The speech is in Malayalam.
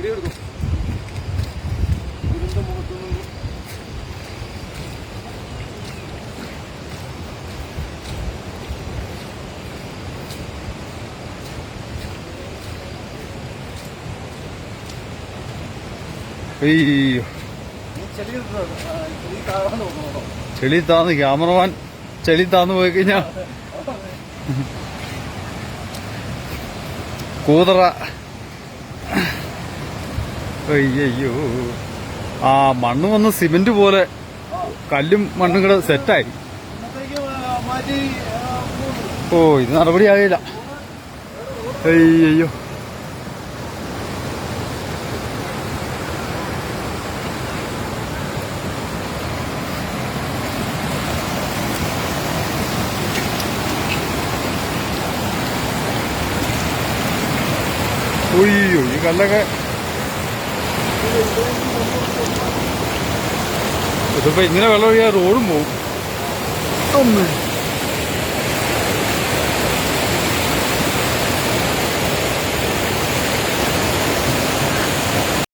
വീഡിയോ എടുക്കും. ചെളി താന്ന് ക്യാമറമാൻ ചെളി താന്ന് പോയി കഴിഞ്ഞാ. കൂതറ. അയ്യോ ആ മണ്ണ് വന്ന് സിമെന്റ് പോലെ കല്ലും മണ്ണും കൂടെ സെറ്റായി. ഓ ഇത് നടപടിയാകില്ല അയ്യോ ഒയ്യോ ഈ കല്ലൊക്കെ ഇതിപ്പോ ഇങ്ങനെ വെള്ളം ഒഴിയാ റോഡും പോവും.